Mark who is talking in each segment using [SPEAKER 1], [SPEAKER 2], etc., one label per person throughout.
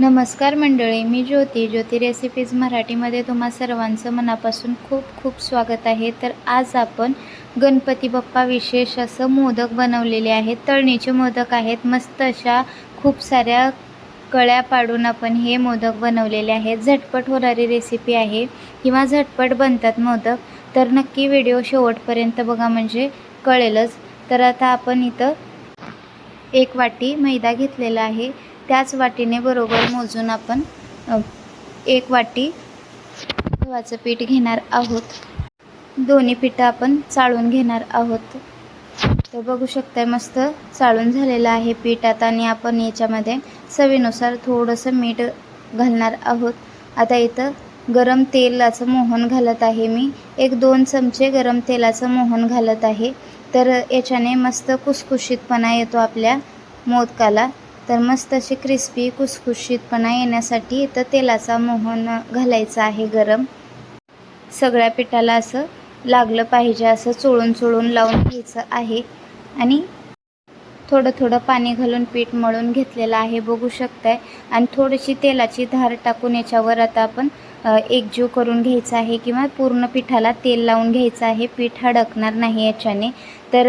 [SPEAKER 1] नमस्कार मंडळी मी ज्योती. ज्योती रेसिपीज मराठीमध्ये तुम्हा सर्वांचं मनापासून खूप खूप स्वागत आहे. तर आज आपण गणपती बाप्पा विशेष असं मोदक बनवलेले आहेत. तळणीचे मोदक आहेत. मस्त अशा खूप साऱ्या कळ्या पाडून आपण हे मोदक बनवलेले आहेत. झटपट होणारी रेसिपी आहे किंवा झटपट बनतात मोदक तर नक्की व्हिडिओ शेवटपर्यंत बघा म्हणजे कळेलच. तर आता आपण इथं एक वाटी मैदा घेतलेला आहे. त्याच वाटीने बरोबर मोजून आपण एक वाटी गव्हाचं पीठ घेणार आहोत. दोन्ही पिठं आपण चाळून घेणार आहोत. तर बघू शकताय मस्त चाळून झालेलं आहे पीठ. आता आणि आपण याच्यामध्ये चवीनुसार थोडंसं मीठ घालणार आहोत. आता इथं गरम तेलाचं मोहन घालत आहे मी. एक दोन चमचे गरम तेलाचं मोहन घालत आहे. तर याच्याने मस्त कुसकुशीतपणा येतो आपल्या मोदकाला. तर मस्त अशी क्रिस्पी कुसकुशीतपणा येण्यासाठी इथं तेलाचा मोहन घालायचा आहे गरम. सगळ्या पिठाला असं लागलं पाहिजे असं चोळून चोळून लावून घ्यायचं आहे. आणि थोडं थोडं पाणी घालून पीठ मळून घेतलेलं आहे बघू शकताय. आणि थोडीशी तेलाची धार टाकून याच्यावर आता आपण एकजीव करून घ्यायचा आहे किंवा पूर्ण पिठाला तेल लावून घ्यायचं आहे. पीठ अडकणार नाही याच्याने. तर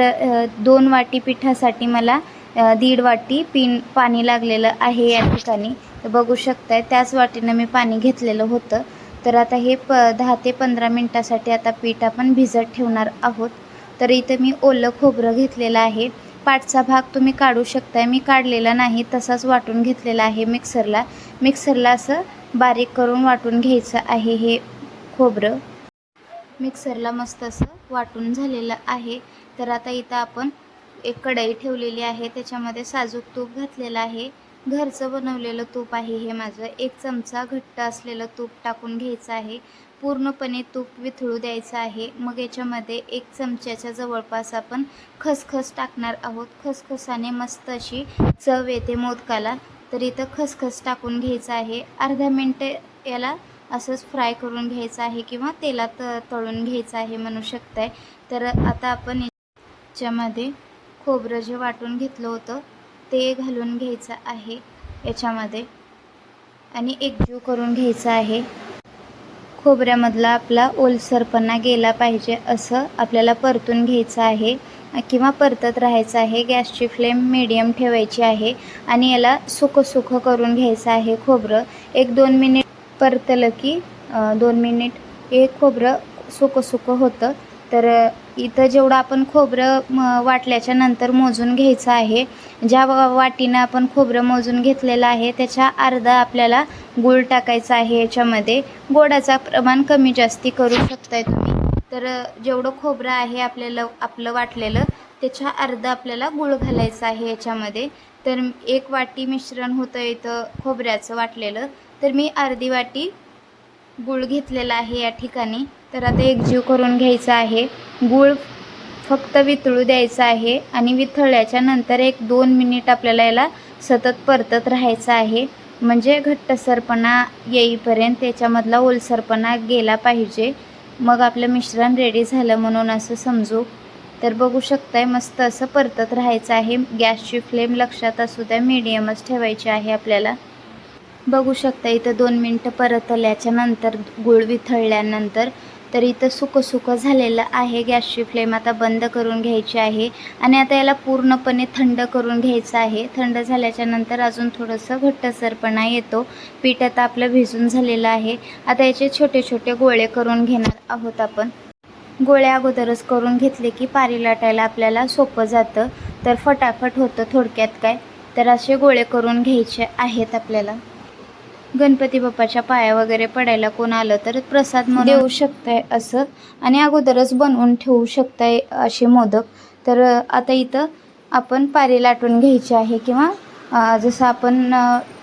[SPEAKER 1] दोन वाटी पिठासाठी मला दीड वाटी पिन पाणी लागलेलं आहे या ठिकाणी. तर बघू शकताय त्याच वाटीनं मी पाणी घेतलेलं होतं. तर आता हे प दहा ते पंधरा मिनटासाठी आता पीठ आपण भिजत ठेवणार आहोत. तर इथं मी ओलं खोबरं घेतलेलं आहे. पाठचा भाग तुम्ही काढू शकताय. मी काढलेला नाही तसाच वाटून घेतलेला आहे मिक्सरला. मिक्सरला असं बारीक करून वाटून घ्यायचं आहे हे खोबरं. मिक्सरला मस्त असं वाटून झालेलं आहे. तर आता इथं आपण एक कढई ठेवलेली आहे त्याच्यामध्ये साजूक तूप घातलेलं आहे. घरचं बनवलेलं तूप आहे हे माझं. एक चमचा घट्ट असलेलं तूप टाकून घ्यायचं आहे. पूर्णपणे तूप विथळू द्यायचं आहे. मग याच्यामध्ये एक चमच्याच्या जवळपास आपण खसखस टाकणार आहोत. खसखसाने मस्त अशी चव येते मोदकाला. तर इथं खसखस टाकून घ्यायचं आहे. अर्धा मिनटं याला असंच फ्राय करून घ्यायचं आहे किंवा तेलात तळून घ्यायचं आहे म्हणू शकताय. तर आता आपण याच्यामध्ये खोबरं जे वाटून घेतलं होतं ते घालून घ्यायचं आहे याच्यामध्ये. आणि एकजीव करून घ्यायचं आहे. खोबऱ्यामधला आपला ओलसरपणा गेला पाहिजे असं आपल्याला परतून घ्यायचं आहे किंवा परतत राहायचं आहे. गॅसची फ्लेम मिडियम ठेवायची आहे आणि याला सुख सुख करून घ्यायचं आहे खोबरं. एक दोन मिनिट परतलं की दोन मिनिट हे खोबरं सुकं सुकं होतं. तर इथं जेवढं आपण खोबरं म वाटल्याच्या नंतर मोजून घ्यायचं आहे. ज्या वाटीनं आपण खोबरं मोजून घेतलेलं आहे त्याच्या अर्धा आपल्याला गूळ टाकायचा आहे याच्यामध्ये. गोडाचा प्रमाण कमी जास्ती करू शकताय तुम्ही. तर जेवढं खोबरं आहे आपल्याला आपलं वाटलेलं त्याच्या अर्धा आपल्याला गूळ घालायचं आहे याच्यामध्ये. तर एक वाटी मिश्रण होतं इथं खोबऱ्याचं वाटलेलं. तर मी अर्धी वाटी गूळ घेतलेला आहे या ठिकाणी. तर आता एकजीव करून घ्यायचा आहे. गूळ फक्त वितळू द्यायचा आहे आणि वितळल्याच्या नंतर एक दोन मिनिट आपल्याला याला सतत परतत राहायचं आहे. म्हणजे घट्टसरपणा येईपर्यंत त्याच्यामधला ओलसरपणा गेला पाहिजे. मग आपलं मिश्रण रेडी झालं म्हणून असं समजू. तर बघू शकताय मस्त असं परतत राहायचं आहे. गॅसची फ्लेम लक्षात असू द्या मीडियमच ठेवायची आहे आपल्याला. बघू शकता इथं दोन मिनटं परतल्याच्या नंतर गुळ विथळल्यानंतर तर इथं सुकं सुकं झालेलं आहे. गॅसची फ्लेम आता बंद करून घ्यायची आहे आणि आता याला पूर्णपणे थंड करून घ्यायचं आहे. थंड झाल्याच्यानंतर अजून थोडंसं घट्टसरपणा येतो. पीठ आता आपलं भिजून झालेलं आहे. आता याचे छोटे छोटे गोळे करून घेणार आहोत आपण. गोळ्या अगोदरच करून घेतले की पारी लाटायला आपल्याला सोपं जातं. तर फटाफट होतं थोडक्यात काय? तर असे गोळे करून घ्यायचे आहेत आपल्याला. गणपती बाप्पाच्या पाया वगैरे पडायला कोण आलं तर प्रसाद म्हणून देऊ शकताय असं. आणि अगोदरच बनवून ठेवू शकताय असे मोदक. तर आता इथं आपण पारी लाटून घ्यायची आहे किंवा जसं आपण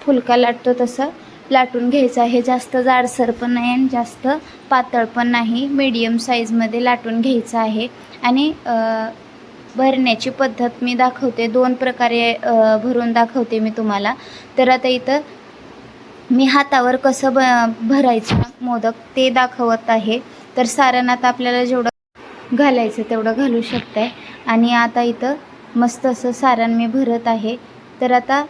[SPEAKER 1] फुलका लाटतो तसं लाटून घ्यायचं आहे. जास्त जाडसर पण नाही आणि जास्त पातळ पण नाही. मीडियम साईजमध्ये लाटून घ्यायचं आहे. आणि भरण्याची पद्धत मी दाखवते. दोन प्रकारे भरून दाखवते मी तुम्हाला. तर आता इथं मी हातावर कसं ब भरायचं मोदक ते दाखवत आहे. तर सारण आता आपल्याला जेवढं घालायचं तेवढं घालू शकताय. आणि आता इथं मस्त असं सारण मी भरत आहे. तर आता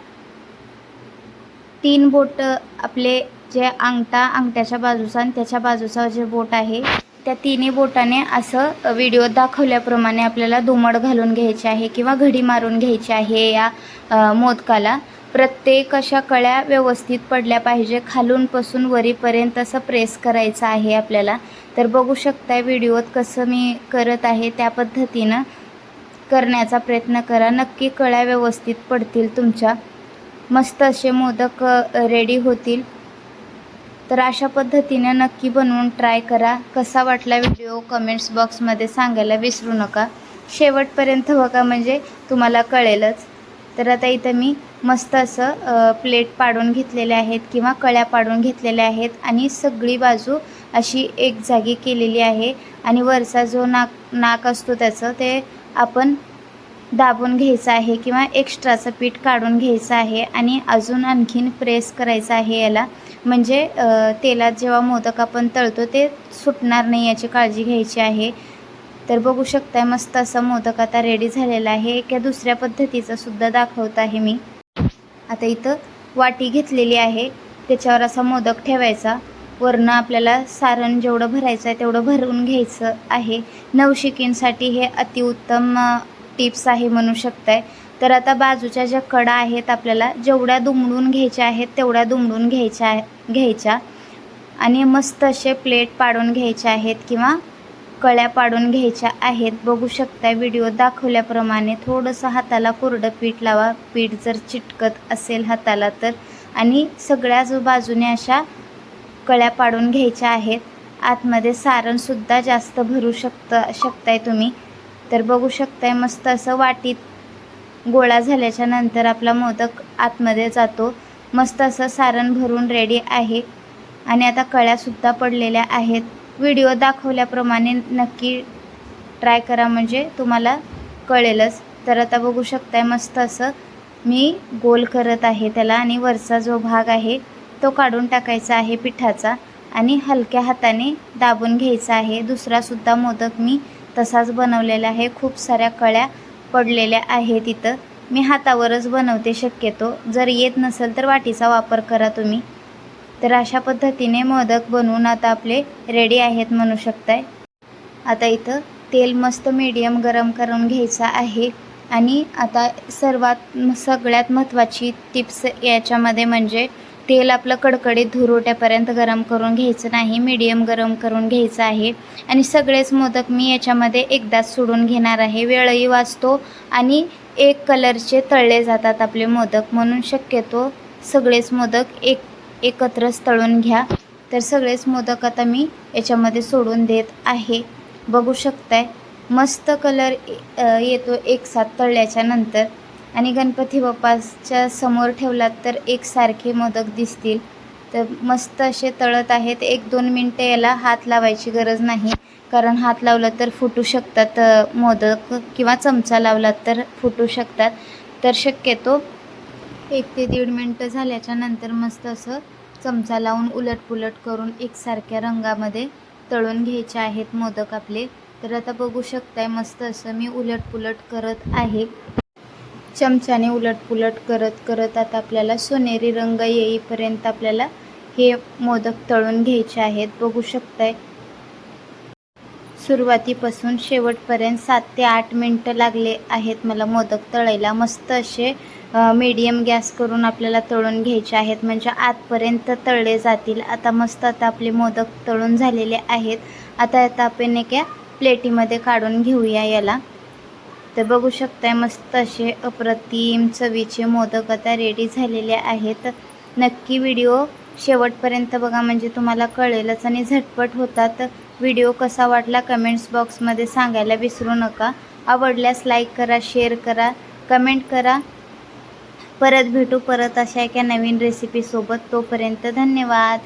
[SPEAKER 1] तीन बोट आपले जे अंगठा अंगठ्याच्या बाजूचा आणि त्याच्या बाजूचा जे बोट आहे त्या तिन्ही बोटाने असं व्हिडिओ दाखवल्याप्रमाणे आपल्याला दुमड घालून घ्यायची आहे किंवा घडी मारून घ्यायची आहे या मोदकाला. प्रत्येक अशा कळ्या व्यवस्थित पडल्या पाहिजे. खालूनपासून वरीपर्यंत असं प्रेस करायचं आहे आपल्याला. तर बघू शकताय व्हिडिओत कसं मी करत आहे त्या पद्धतीनं करण्याचा प्रयत्न करा. नक्की कळ्या व्यवस्थित पडतील तुमच्या. मस्त असे मोदक रेडी होतील. तर अशा पद्धतीने नक्की बनवून ट्राय करा. कसा वाटला व्हिडिओ कमेंट्स बॉक्समध्ये सांगायला विसरू नका. शेवटपर्यंत बघा म्हणजे तुम्हाला कळेलच. तर आता इथं मी मस्त असं प्लेट पाडून घेतलेले आहेत किंवा कळ्या पाडून घेतलेल्या आहेत आणि सगळी बाजू अशी एक जागी केलेली आहे आणि वरचा जो नाक नाक असतो त्याचं ते आपण दाबून घ्यायचं आहे किंवा एक्स्ट्राचं पीठ काढून घ्यायचं आहे आणि अजून आणखीन प्रेस करायचं आहे याला. म्हणजे तेलात जेव्हा मोदक आपण तळतो ते सुटणार नाही याची काळजी घ्यायची आहे. तर बघू शकताय मस्त असा मोदक आता रेडी झालेला आहे. एका दुसऱ्या पद्धतीचा सुद्धा दाखवत आहे मी. आता इथं वाटी घेतलेली आहे. त्याच्यावर असा मोदक ठेवायचा. वरनं आपल्याला सारण जेवढं भरायचं आहे तेवढं भरून घ्यायचं आहे. नवशिकींसाठी हे अतिउत्तम टिप्स आहे म्हणू शकताय. तर आता बाजूच्या ज्या कडा आहेत आपल्याला जेवढ्या दुमडून घ्यायच्या आहेत तेवढ्या दुमडून घ्यायच्या आहे घ्यायच्या. आणि मस्त असे प्लेट पाडून घ्यायचे आहेत किंवा कळ्या पाडून घ्यायच्या आहेत. बघू शकता व्हिडिओ दाखवल्याप्रमाणे थोडंसं हाताला कोरडं पीठ लावा. पीठ जर चिटकत असेल हाताला तर. आणि सगळ्याच बाजूने अशा कळ्या पाडून घ्यायच्या आहेत. आतमध्ये सारणसुद्धा जास्त भरू शकता शकताय तुम्ही. तर बघू शकताय मस्त असं वाटीत गोळा झाल्याच्यानंतर आपला मोदक आतमध्ये जातो. मस्त असं सारण भरून रेडी आहे. आणि आता कळ्यासुद्धा पडलेल्या आहेत. व्हिडिओ दाखवल्याप्रमाणे नक्की ट्राय करा म्हणजे तुम्हाला कळेलच. तर आता बघू शकताय मस्त असं मी गोल करत आहे त्याला आणि वरचा जो भाग आहे तो काढून टाकायचा आहे पिठाचा आणि हलक्या हाताने दाबून घ्यायचा आहे. दुसरासुद्धा मोदक मी तसाच बनवलेला आहे. खूप साऱ्या कळ्या पडलेल्या आहेत इथं. मी हातावरच बनवते शक्यतो. जर येत नसेल तर वाटीचा वापर करा तुम्ही. तर अशा पद्धतीने मोदक बनवून आता आपले रेडी आहेत म्हणू शकताय. आता इथं तेल मस्त मीडियम गरम करून घ्यायचं आहे. आणि आता सर्वात सगळ्यात महत्त्वाची टिप्स याच्यामध्ये म्हणजे तेल आपलं कडकडीत धुरोट्यापर्यंत गरम करून घ्यायचं नाही मीडियम गरम करून घ्यायचं आहे. आणि सगळेच मोदक मी याच्यामध्ये एकदाच सोडून घेणार आहे. वेळही वाचतो आणि एक कलरचे तळले जातात आपले मोदक म्हणून शक्यतो सगळेच मोदक एक एकत्रच तळून घ्या. तर सगळेच मोदक आता मी याच्यामध्ये सोडून देत आहे. बघू शकताय मस्त कलर येतो एकसाथ तळल्याच्या नंतर. आणि गणपती बाप्पाच्या समोर ठेवलात तर एकसारखे मोदक दिसतील. तर मस्त असे तळत आहेत. एक दोन मिनटं याला हात लावायची गरज नाही. कारण हात लावला तर फुटू शकतात मोदक किंवा चमचा लावलात तर फुटू शकतात. तर शक्यतो एक ते दीड मिनटं झाल्याच्यानंतर मस्त असं चमचा लावून उलटपुलट करून एकसारख्या रंगामध्ये तळून घ्यायचे आहेत मोदक आपले. तर आता बघू शकताय मस्त असं मी उलटपुलट करत आहे. चमच्याने उलटपुलट करत करत आता आपल्याला सोनेरी रंग येईपर्यंत आपल्याला हे मोदक तळून घ्यायचे आहेत. बघू शकताय सुरुवातीपासून शेवटपर्यंत सात ते आठ मिनटं लागले आहेत मला मोदक तळायला. मस्त असे मीडियम गॅस करून आपल्याला तळून घ्यायचे आहेत. म्हणजे आतपर्यंत तळले जातील. आता मस्त आता आपले मोदक तळून झालेले आहेत. आता आता आपण एका प्लेटीमध्ये काढून घेऊया याला. तर बघू शकताय मस्त असे अप्रतिम चवीचे मोदक आता रेडी झालेले आहेत. नक्की व्हिडिओ शेवटपर्यंत बघा. म्हणजे तुम्हाला कळेलच आणि झटपट होतात. व्हिडिओ कसा वाटला कमेंट्स बॉक्समध्ये सांगायला विसरू नका. आवडल्यास लाईक करा शेअर करा कमेंट करा. परत भेटू परत अशा एका नवीन रेसिपीसोबत तोपर्यंत धन्यवाद.